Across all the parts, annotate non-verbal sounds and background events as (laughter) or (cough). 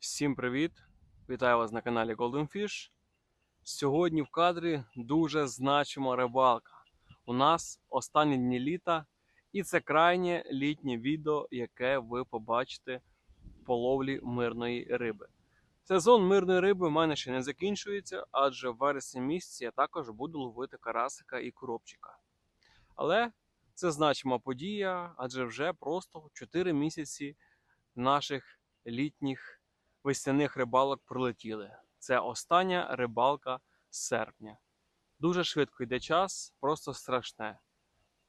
Всім привіт! Вітаю вас на каналі Golden Fish. Сьогодні в кадрі дуже значима рибалка. У нас останні дні літа, і це крайнє літнє відео, яке ви побачите по ловлі мирної риби. Сезон мирної риби в мене ще не закінчується, адже в вересні місяці я також буду ловити карасика і коробчика. Але це значима подія, адже вже просто 4 місяці наших літніх весняних рибалок пролетіли. Це остання рибалка з серпня. Дуже швидко йде час, просто страшне.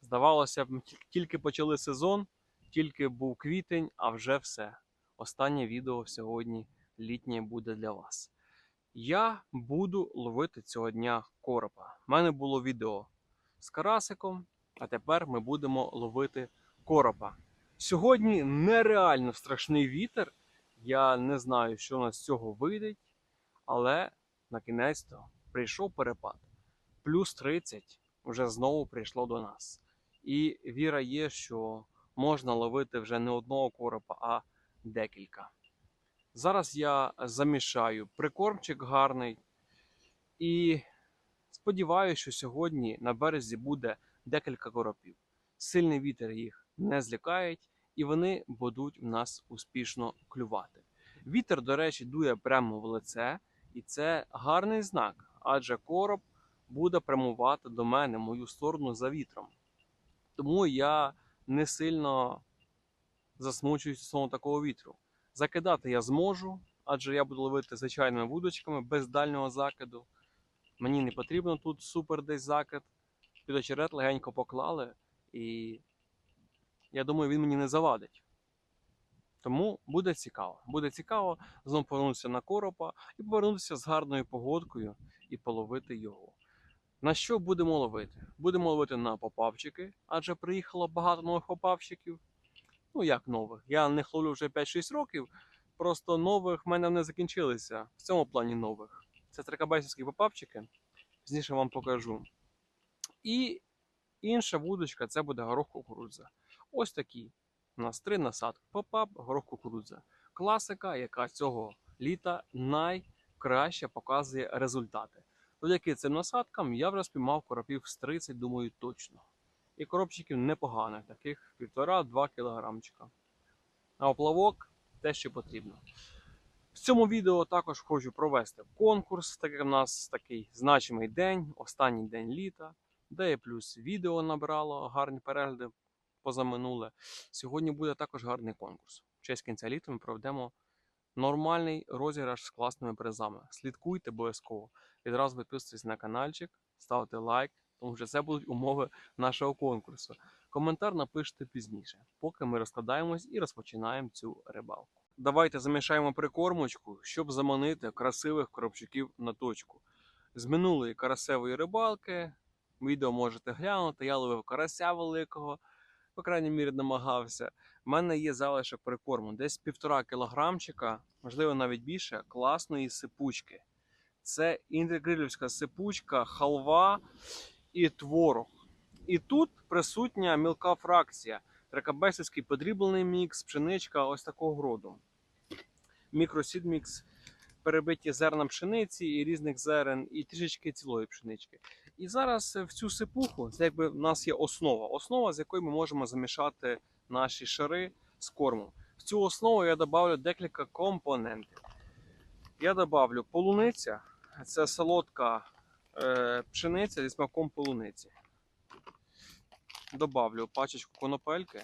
Здавалося б, тільки почали сезон, тільки був квітень, а вже все. Останнє відео сьогодні літнє буде для вас. Я буду ловити цього дня коропа. У мене було відео з карасиком, а тепер ми будемо ловити коропа. Сьогодні нереально страшний вітер. Я не знаю, що у нас з цього вийде, але на кінець то прийшов перепад. Плюс 30 вже знову прийшло до нас. І віра є, що можна ловити вже не одного коропа, а декілька. Зараз я замішаю прикормчик гарний. І сподіваюся, що сьогодні на березі буде декілька коропів. Сильний вітер їх не злякає, і вони будуть в нас успішно клювати. Вітер, до речі, дує прямо в лице, і це гарний знак, адже короб буде прямувати до мене мою сторону за вітром. Тому я не сильно засмучуюсь стосовно такого вітру. Закидати я зможу, адже я буду ловити звичайними вудочками без дальнього закиду. Мені не потрібно тут супер десь закид. Під очерет легенько поклали, і я думаю, він мені не завадить. Тому буде цікаво. Буде цікаво знову повернутися на коропа і повернутися з гарною погодкою і половити його. На що будемо ловити? Будемо ловити на попавчики, адже приїхало багато нових попавчиків. Ну як нових? Я не ловлю вже 5-6 років, просто нових в мене не закінчилися. В цьому плані нових. Це трикабесівські попавчики. Пізніше вам покажу. І інша вудочка це буде горох кукурудза. Ось такі. У нас три насадки. Попап, горох кукурудза. Класика, яка цього літа найкраще показує результати. Завдяки цим насадкам я вже спіймав коропів з 30, думаю, точно. І коробчиків непоганих, таких 1,5-2 кілограмчика. А оплавок те, що потрібно. В цьому відео також хочу провести конкурс, так як у нас такий значимий день, останній день літа, де і плюс відео набрало гарні перегляди позаминуле. Сьогодні буде також гарний конкурс. В честь кінця літа ми проведемо нормальний розіграш з класними призами. Слідкуйте обов'язково. Відразу підписуйтесь на каналчик, ставте лайк, тому що це будуть умови нашого конкурсу. Коментар напишіть пізніше, поки ми розкладаємось і розпочинаємо цю рибалку. Давайте замішаємо прикормочку, щоб заманити красивих коробчуків на точку. З минулої карасевої рибалки відео можете глянути. Я ловив карася великого, по крайній мірі намагався. У мене є залишок прикорму, десь півтора кілограмчика, можливо навіть більше, класної сипучки. Це інтегрилівська сипучка, халва і творог. І тут присутня мілка фракція. Тракабесівський подріблений мікс, пшеничка ось такого роду. Мікросідмікс, перебиті зерна пшениці і різних зерен, і трішечки цілої пшенички. І зараз в цю сипуху, це якби в нас є основа. Основа, з якої ми можемо замішати наші шари з кормом. В цю основу я додавлю декілька компонентів. Я додавлю полуниця, це солодка е, пшениця зі смаком полуниці. Добавлю пачечку конопельки.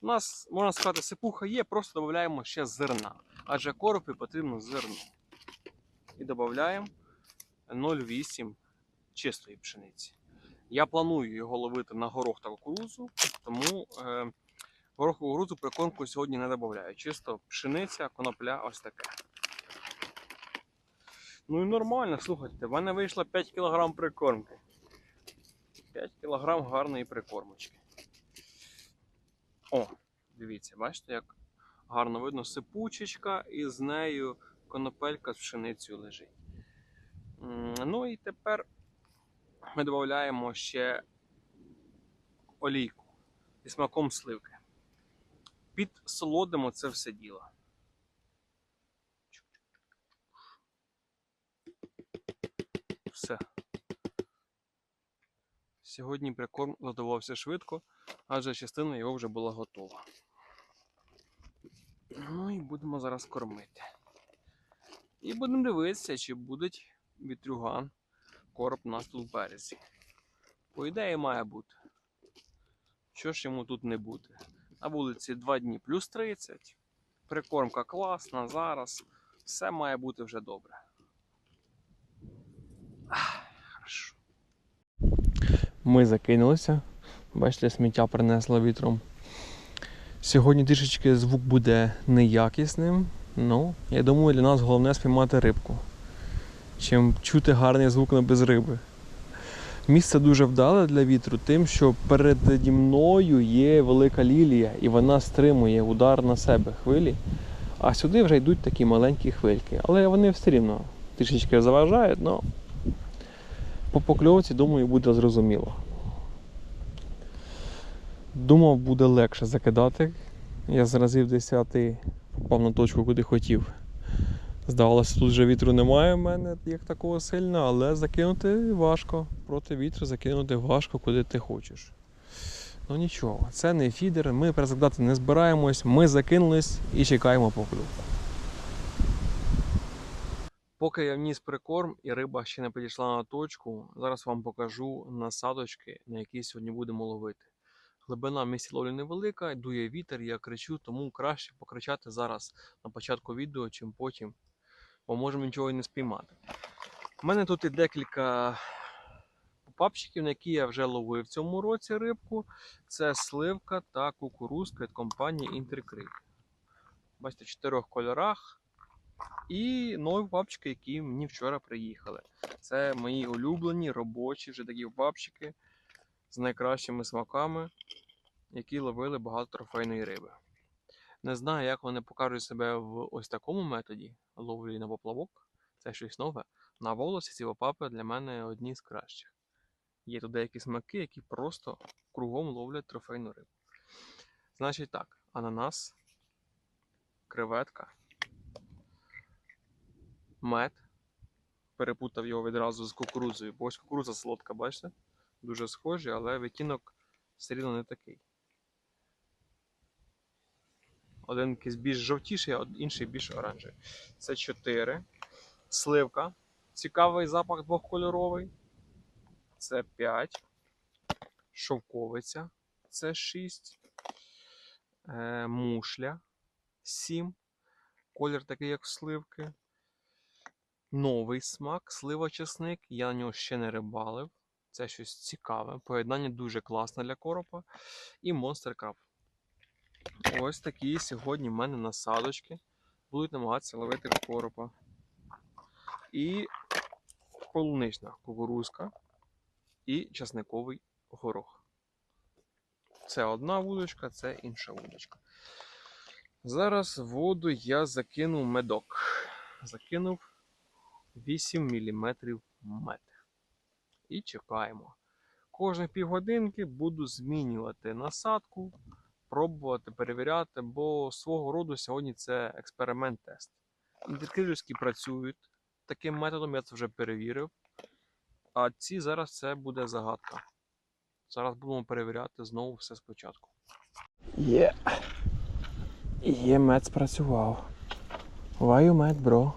У нас, можна сказати, сипуха є, просто додаємо ще зерна. Адже коропі потрібно зерно. І додаємо 0,8 чистої пшениці. Я планую його ловити на горох та кукурудзу, тому е, горох кукурудзу прикормку сьогодні не додаю. Чисто пшениця, конопля, ось таке. Ну і нормально, слухайте, в мене вийшло 5 кг прикормки. 5 кг гарної прикормочки. О, дивіться, бачите, як гарно видно сипучечка, і з нею конопелька з пшеницею лежить. Ну і тепер ми додаємо ще олійку зі смаком сливки. Підсолодимо це все діло. Все. Сьогодні прикорм готувався швидко, адже частина його вже була готова. Ну і будемо зараз кормити. І будемо дивитися, чи буде вітрюган короб у нас тут в березі. По ідеї має бути. Що ж йому тут не бути? На вулиці 2 дні плюс 30. Прикормка класна зараз. Все має бути вже добре. Ми закинулися. Бачите, сміття принесло вітром. Сьогодні трішечки звук буде неякісним. Ну, я думаю, для нас головне спіймати рибку. Чим чути гарний звук на без риби. Місце дуже вдале для вітру, тим, що переді мною є велика лілія, і вона стримує удар на себе хвилі. А сюди вже йдуть такі маленькі хвильки. Але вони все рівно трішечки заважають, але по покльовці, думаю, буде зрозуміло. Думав, буде легше закидати. Я з разів 10 попав на точку, куди хотів. Здавалося, тут вже вітру немає в мене як такого сильного, але закинути важко. Проти вітру закинути важко, куди ти хочеш. Ну нічого, це не фідер, ми перезакидати не збираємось, ми закинулись і чекаємо покльовку. Поки я вніс прикорм і риба ще не підійшла на точку, зараз вам покажу насадочки, на які сьогодні будемо ловити. Глибина в місці ловлі невелика, дує вітер, я кричу, тому краще покричати зараз на початку відео, чим потім, бо можемо нічого і не спіймати. У мене тут і декілька папчиків, на які я вже ловив в цьому році рибку. Це сливка та кукурузка від компанії Intercreek. Бачите, в чотирьох кольорах. І нові папчики, які мені вчора приїхали. Це мої улюблені робочі вже такі папчики з найкращими смаками, які ловили багато трофейної риби. Не знаю, як вони покажуть себе в ось такому методі ловлі на поплавок. Це щось нове. На волосі ці папи для мене одні з кращих. Є тут деякі смаки, які просто кругом ловлять трофейну рибу. Значить так, ананас, креветка, мед. Перепутав його відразу з кукурудзою, бо ось кукурудза солодка, бачите? Дуже схожі, але відтінок все рівно не такий. Один якийсь більш жовтіший, а інший більш оранжевий. Це 4. Сливка. Цікавий запах двохкольоровий. Це 5. Шовковиця. Це 6. Е, мушля 7. Колір такий, як сливки. Новий смак, слива чесник. Я на нього ще не рибалив. Це щось цікаве. Поєднання дуже класне для коропа. І Monster Crab. Ось такі сьогодні в мене насадочки. Будуть намагатися ловити коропа. І полунична кукурузка і часниковий горох. Це одна вудочка, це інша вудочка. Зараз в воду я закинув медок. Закинув 8 мм мед. І чекаємо. Кожні півгодинки буду змінювати насадку, пробувати, перевіряти, бо свого роду сьогодні це експеримент-тест. Відкрилівські працюють таким методом, я це вже перевірив. А ці зараз це буде загадка. Зараз будемо перевіряти знову все спочатку. Є. Є мед спрацював. Ваю мед, бро.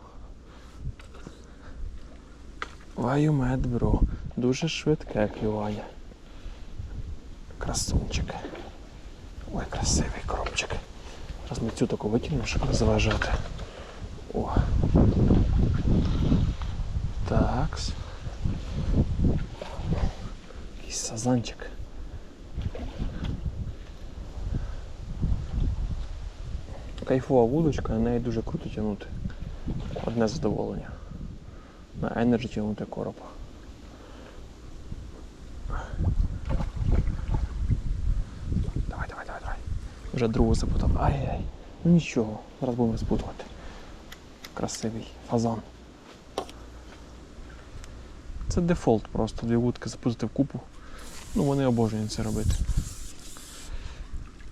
Ваю мед, бро. Дуже швидке клювання. Красунчик. Ой, красивий коробчик. Зараз ми цю таку витягнемо, щоб не заважати. О. Такс. Якийсь сазанчик. Кайфова вудочка, на неї дуже круто тягнути. Одне задоволення. На Energy тягнути коропа. Вже другу запутав. Ай-яй. Ну нічого, зараз будемо спутувати. Красивий фазан. Це дефолт просто, дві вудки запустити в купу. Ну вони обожнюють це робити.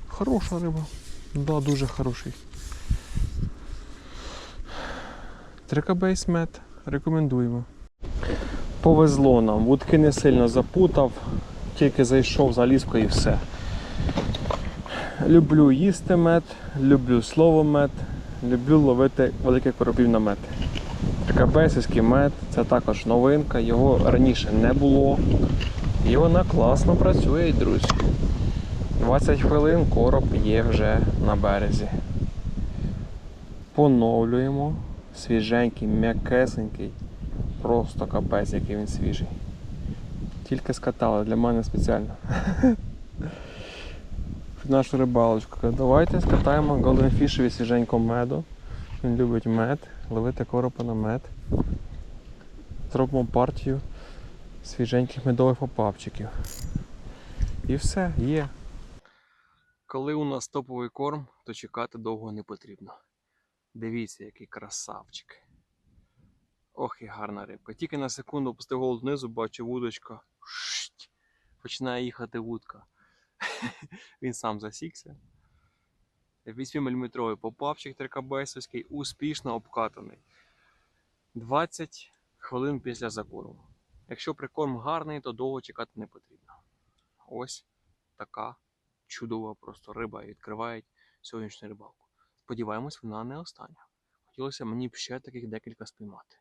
Хороша риба. Да, дуже хороший. Трикабейс мед. Рекомендуємо. Повезло нам, вудки не сильно запутав, тільки зайшов за ліску і все. Люблю їсти мед, люблю слово мед, люблю ловити великих коробів на мед. Трикабесівський мед це також новинка, його раніше не було. І вона класно працює, друзі. 20 хвилин короб є вже на березі. Поновлюємо. Свіженький, м'якесенький. Просто капець, який він свіжий. Тільки скатали для мене спеціально. (laughs) Під нашу рибалочку. Давайте скатаємо голденфішеві свіженько меду. Він любить мед, ловити коропа на мед. Зробимо партію свіженьких медових попапчиків. І все, є. Коли у нас топовий корм, то чекати довго не потрібно. Дивіться, який красавчик. Ох, і гарна рибка. Тільки на секунду опустив голову донизу, бачу вудочка. Починає їхати вудка. (laughs) Він сам засікся. 8-мм попавчик трикабесовський, успішно обкатаний. 20 хвилин після закорму. Якщо прикорм гарний, то довго чекати не потрібно. Ось така чудова просто риба і відкриває сьогоднішню рибалку. Сподіваємось, вона не остання. Хотілося мені б ще таких декілька спіймати.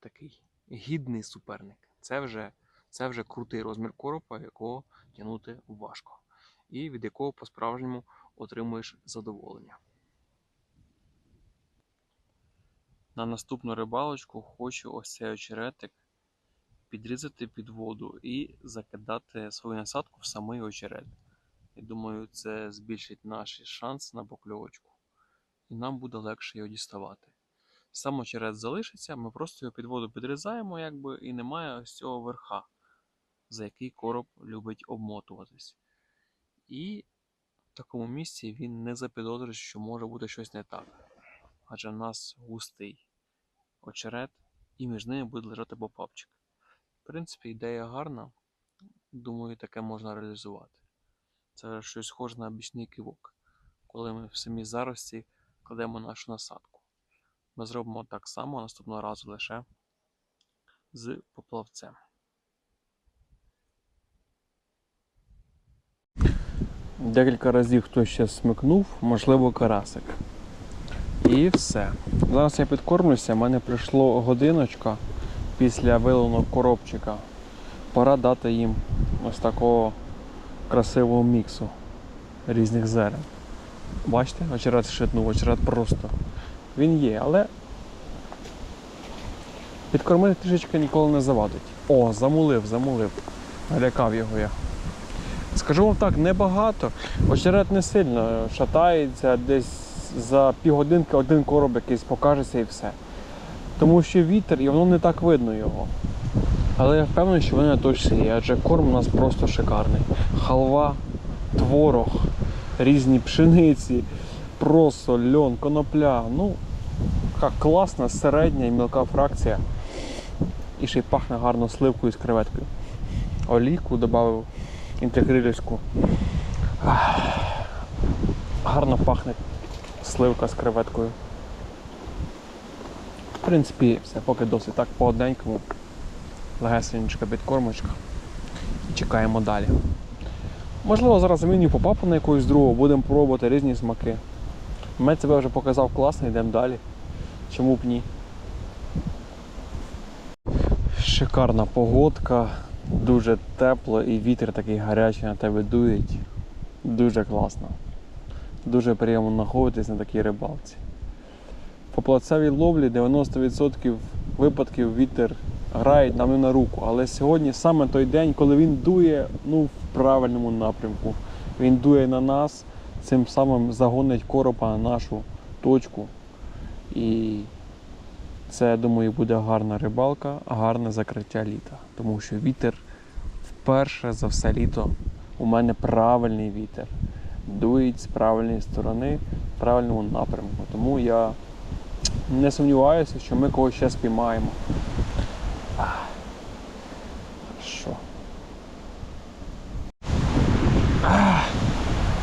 Такий гідний суперник. Це вже, це вже крутий розмір коропа, якого тягнути важко. І від якого по-справжньому отримуєш задоволення. На наступну рибалочку хочу ось цей очеретик підрізати під воду і закидати свою насадку в самий очерет. Я думаю, це збільшить наш шанс на покльовочку. І нам буде легше його діставати. Сам очерет залишиться, ми просто його під воду підрізаємо, якби, і немає ось цього верха, за який короб любить обмотуватись. І в такому місці він не запідозрить, що може бути щось не так. Адже в нас густий очерет, і між ними буде лежати попапчик. В принципі, ідея гарна. Думаю, таке можна реалізувати. Це щось схоже на бічний кивок, коли ми в самій зарості кладемо нашу насадку. Ми зробимо так само наступного разу лише з поплавцем. Декілька разів хтось ще смикнув, можливо, карасик. І все. Зараз я підкормлюся, в мене прийшло годиночка після виленого коробчика. Пора дати їм ось такого красивого міксу різних зерен. Бачите, очерет шитнув, очерет просто. Він є, але підкормити трішечки ніколи не завадить. О, замулив, замулив. Налякав його я. Скажу вам так, небагато. Очерет не сильно шатається, десь за півгодинки один короб якийсь покажеться і все. Тому що вітер і воно не так видно його. Але я впевнений, що вони точно є, адже корм у нас просто шикарний. Халва, творог, різні пшениці, просо, льон, конопля. Ну, така класна, середня і мілка фракція. І ще й пахне гарно сливкою з креветкою. Олійку додав інтегрилівську. Гарно пахне сливка з креветкою. В принципі, все, поки досить так по одненькому. Легесенечка підкормочка. І чекаємо далі. Можливо, зараз заміню попапу на якусь другу, будемо пробувати різні смаки. Мед себе вже показав класно, йдемо далі. Чому б ні? Шикарна погодка, дуже тепло і вітер такий гарячий на тебе дує. Дуже класно. Дуже приємно знаходитись на такій рибалці. По плацевій ловлі 90% випадків вітер грає нам не на руку. Але сьогодні саме той день, коли він дує ну, в правильному напрямку. Він дує на нас, цим самим загонить коропа на нашу точку. І це, я думаю, буде гарна рибалка, гарне закриття літа. Тому що вітер вперше за все літо у мене правильний вітер. Дують з правильної сторони, в правильному напрямку. Тому я не сумніваюся, що ми когось ще спіймаємо. Ах,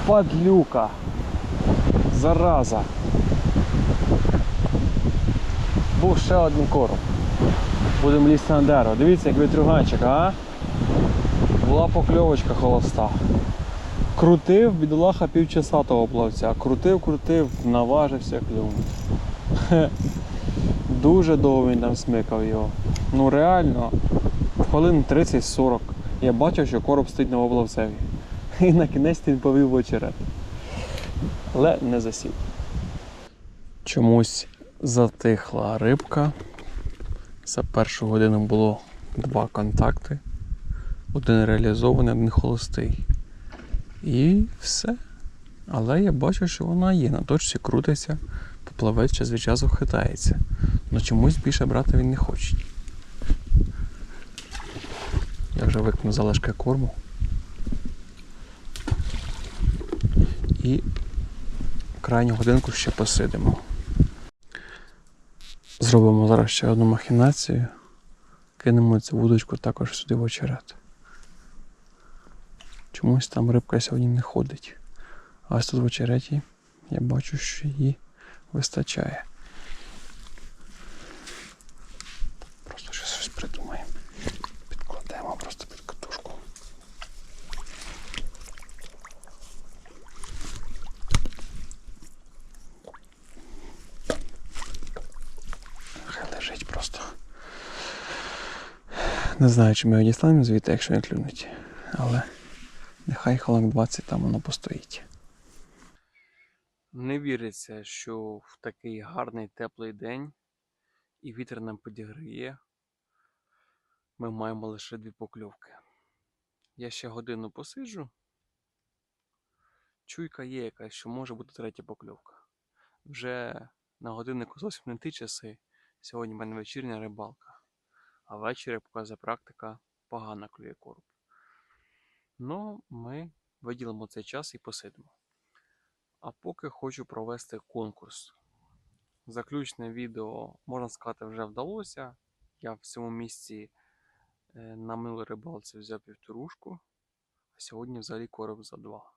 Падлюка. Зараза. Був ще один короб. Будемо лізти на дерево. Дивіться, як вітрюганчик, а? Була покльовочка холоста. Крутив, бідолаха півчаса того плавця. Крутив, крутив, наважився клюнути. Дуже довго він там смикав його. Ну реально, хвилин 30-40. Я бачив, що короб стоїть на облавцеві. І на кінець він повів в очерет. Але не засів. Чомусь затихла рибка. За першу годину було два контакти. Один реалізований, один холостий. І все. Але я бачу, що вона є. На точці крутиться, поплавець час від часу хитається. Але чомусь більше брати він не хоче. Я вже викину залишки корму. І крайню годинку ще посидимо. Зробимо зараз ще одну махінацію. Кинемо цю вудочку також сюди в очерет. Чомусь там рибка сьогодні не ходить. А ось тут в очереті я бачу, що її вистачає. Просто ще щось придумаємо. Підкладемо просто під катушку. Хай лежить просто. Не знаю, чи ми його звідти, якщо не клюнуть. Але нехай халак 20 там воно постоїть. Не віриться, що в такий гарний теплий день і вітер нам підігріє. Ми маємо лише дві покльовки. Я ще годину посиджу. Чуйка є якась, що може бути третя покльовка. Вже на годиннику зовсім не ті часи. Сьогодні в мене вечірня рибалка. А ввечері показує практика погано клює короб. Ну, ми виділимо цей час і посидимо. А поки хочу провести конкурс. Заключне відео, можна сказати, вже вдалося. Я в цьому місці е, на минулій рибалці взяв півторушку, а сьогодні взагалі короб за два.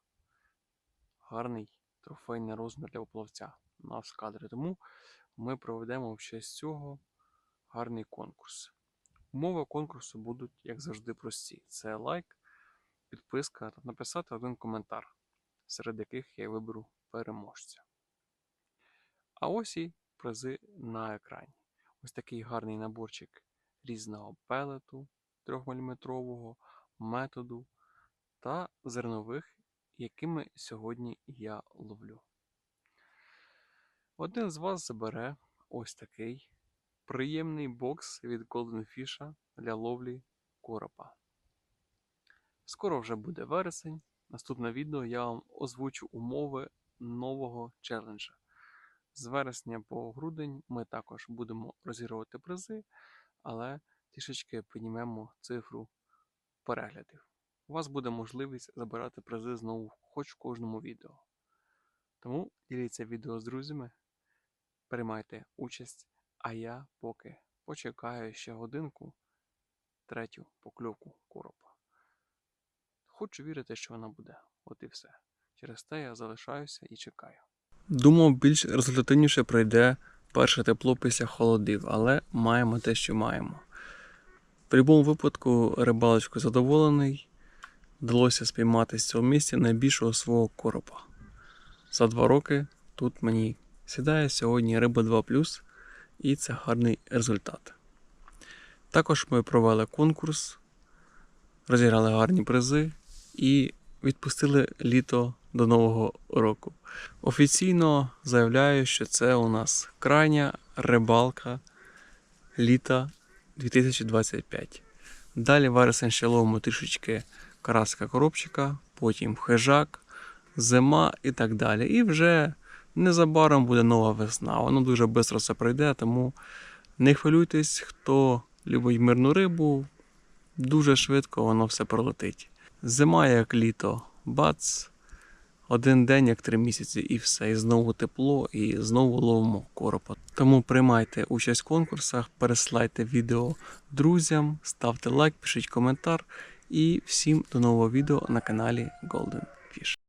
Гарний трофейний розмір для оплавця у нас кадрі. Тому ми проведемо в честь цього гарний конкурс. Умови конкурсу будуть, як завжди, прості: це лайк, підписка та написати один коментар, серед яких я виберу переможця. А ось і призи на екрані. Ось такий гарний наборчик різного пелету 3-мм, методу та зернових, якими сьогодні я ловлю. Один з вас забере ось такий приємний бокс від Fish для ловлі коропа. Скоро вже буде вересень. Наступне відео я вам озвучу умови нового челенджа. З вересня по грудень ми також будемо розігрувати призи, але трішечки піднімемо цифру переглядів. У вас буде можливість забирати призи знову хоч в кожному відео. Тому діліться відео з друзями, приймайте участь, а я поки почекаю ще годинку третю покльовку коропа. Хочу вірити, що вона буде. От і все. Через те я залишаюся і чекаю. Думав, більш результативніше пройде перше тепло після холодів, але маємо те, що маємо. В будь-якому випадку рибалочку задоволений. Вдалося спіймати з цього місця найбільшого свого коропа. За два роки тут мені сідає сьогодні риба 2 і це гарний результат. Також ми провели конкурс, розіграли гарні призи і відпустили літо до Нового року. Офіційно заявляю, що це у нас крайня рибалка літа 2025. Далі вересень ще ловимо трішечки караска коробчика, потім хижак, зима і так далі. І вже незабаром буде нова весна. Воно дуже швидко все пройде, тому не хвилюйтесь, хто любить мирну рибу, дуже швидко воно все пролетить. Зима як літо, бац, один день, як три місяці, і все. І знову тепло, і знову ловимо коропа. Тому приймайте участь в конкурсах, пересилайте відео друзям, ставте лайк, пишіть коментар. І всім до нового відео на каналі Golden Fish.